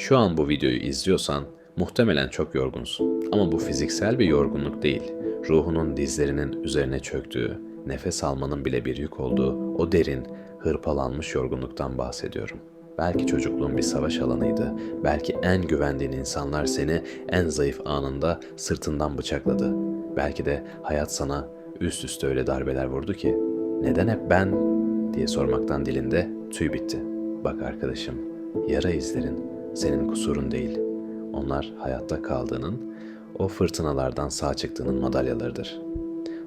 Şu an bu videoyu izliyorsan muhtemelen çok yorgunsun. Ama bu fiziksel bir yorgunluk değil. Ruhunun dizlerinin üzerine çöktüğü, nefes almanın bile bir yük olduğu o derin, hırpalanmış yorgunluktan bahsediyorum. Belki çocukluğun bir savaş alanıydı. Belki en güvendiğin insanlar seni en zayıf anında sırtından bıçakladı. Belki de hayat sana üst üste öyle darbeler vurdu ki neden hep ben diye sormaktan dilinde tüy bitti. Bak arkadaşım, yara izlerin senin kusurun değil. Onlar hayatta kaldığının, o fırtınalardan sağ çıktığının madalyalarıdır.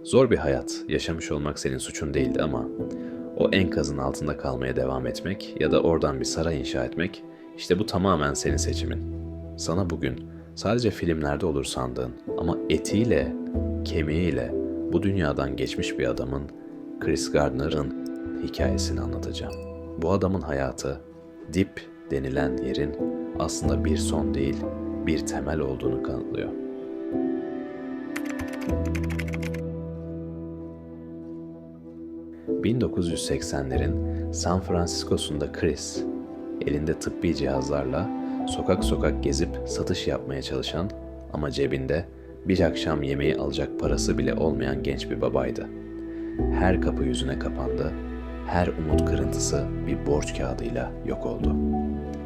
Zor bir hayat yaşamış olmak senin suçun değildi ama o enkazın altında kalmaya devam etmek ya da oradan bir saray inşa etmek işte bu tamamen senin seçimin. Sana bugün sadece filmlerde olur sandığın ama etiyle, kemiğiyle bu dünyadan geçmiş bir adamın Chris Gardner'ın hikayesini anlatacağım. Bu adamın hayatı dip denilen yerin aslında bir son değil, bir temel olduğunu kanıtlıyor. ...1980'lerin San Francisco'sunda Chris... ...elinde tıbbi cihazlarla... ...sokak sokak gezip satış yapmaya çalışan... ...ama cebinde bir akşam yemeği alacak parası bile olmayan genç bir babaydı. Her kapı yüzüne kapandı, her umut kırıntısı bir borç kağıdıyla yok oldu.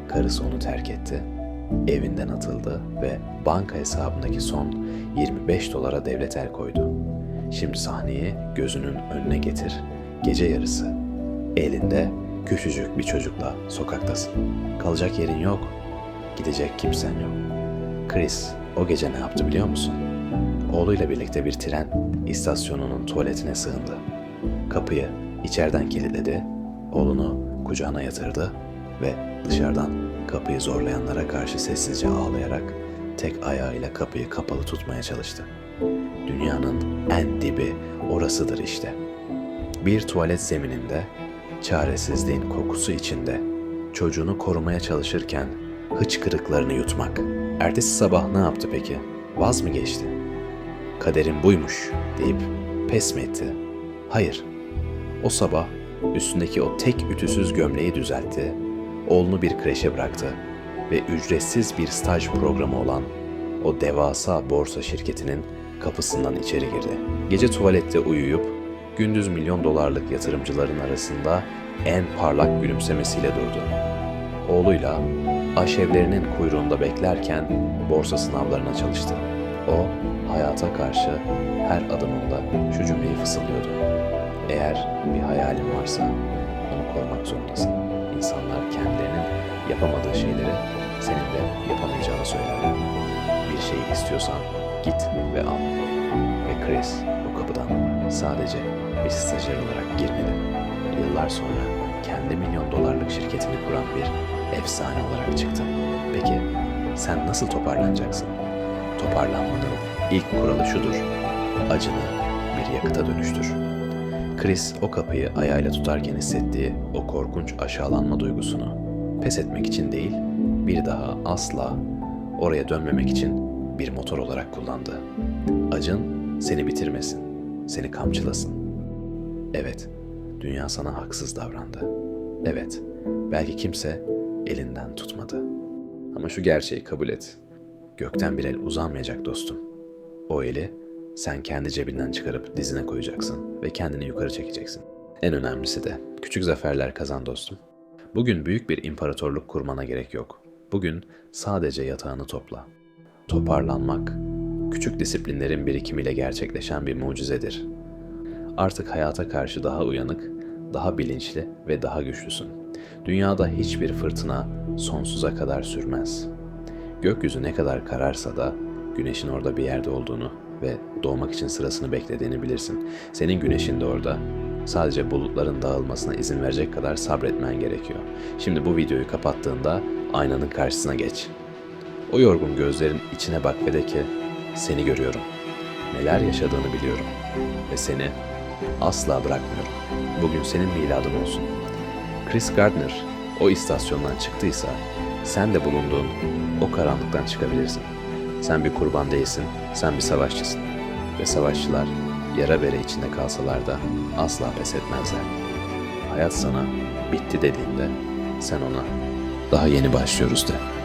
Karısı onu terk etti, evinden atıldı ve banka hesabındaki son 25 dolara devlet el koydu. Şimdi sahneyi gözünün önüne getir. Gece yarısı. Elinde küçücük bir çocukla sokaktasın. Kalacak yerin yok. Gidecek kimsen yok. Chris o gece ne yaptı biliyor musun? Oğluyla birlikte bir tren istasyonunun tuvaletine sığındı. Kapıyı içeriden kilitledi, oğlunu kucağına yatırdı ve dışarıdan kapıyı zorlayanlara karşı sessizce ağlayarak tek ayağıyla kapıyı kapalı tutmaya çalıştı. Dünyanın en dibi orasıdır işte. Bir tuvalet zemininde, çaresizliğin kokusu içinde, çocuğunu korumaya çalışırken hıçkırıklarını yutmak. Ertesi sabah ne yaptı peki? Vaz mı geçti? Kaderim buymuş deyip pes mi etti? Hayır. O sabah üstündeki o tek ütüsüz gömleği düzeltti, oğlunu bir kreşe bıraktı ve ücretsiz bir staj programı olan o devasa borsa şirketinin kapısından içeri girdi. Gece tuvalette uyuyup gündüz milyon dolarlık yatırımcıların arasında en parlak gülümsemesiyle durdu. Oğluyla aşevlerinin kuyruğunda beklerken borsa sınavlarına çalıştı. O hayata karşı her adımında şu cümleyi fısıldıyordu. Eğer bir hayalin varsa onu korumak zorundasın. İnsanlar kendilerinin yapamadığı şeyleri senin de yapamayacağını söylerler. Bir şeyi istiyorsan git ve al. Ve Chris o kapıdan sadece bir stajyer olarak girmedi. Yıllar sonra kendi milyon dolarlık şirketini kuran bir efsane olarak çıktı. Peki sen nasıl toparlanacaksın? Toparlanmanın ilk kuralı şudur. Acını bir yakıta dönüştür. Chris o kapıyı ayağıyla tutarken hissettiği o korkunç aşağılanma duygusunu pes etmek için değil, bir daha asla oraya dönmemek için bir motor olarak kullandı. Acın seni bitirmesin, seni kamçılasın. Evet, dünya sana haksız davrandı. Evet, belki kimse elinden tutmadı. Ama şu gerçeği kabul et. Gökten bir el uzanmayacak dostum. O eli sen kendi cebinden çıkarıp dizine koyacaksın ve kendini yukarı çekeceksin. En önemlisi de küçük zaferler kazan dostum. Bugün büyük bir imparatorluk kurmana gerek yok. Bugün sadece yatağını topla. Toparlanmak, küçük disiplinlerin birikimiyle gerçekleşen bir mucizedir. Artık hayata karşı daha uyanık, daha bilinçli ve daha güçlüsün. Dünyada hiçbir fırtına sonsuza kadar sürmez. Gökyüzü ne kadar kararsa da güneşin orada bir yerde olduğunu ve doğmak için sırasını beklediğini bilirsin. Senin güneşin de orada. Sadece bulutların dağılmasına izin verecek kadar sabretmen gerekiyor. Şimdi bu videoyu kapattığında aynanın karşısına geç. O yorgun gözlerin içine bak ve de ki seni görüyorum. Neler yaşadığını biliyorum ve seni asla bırakmıyorum. Bugün senin miladın olsun. Chris Gardner o istasyondan çıktıysa sen de bulunduğun o karanlıktan çıkabilirsin. Sen bir kurban değilsin, sen bir savaşçısın. Ve savaşçılar yara bere içinde kalsalar da asla pes etmezler. Hayat sana bitti dediğinde sen ona daha yeni başlıyoruz de.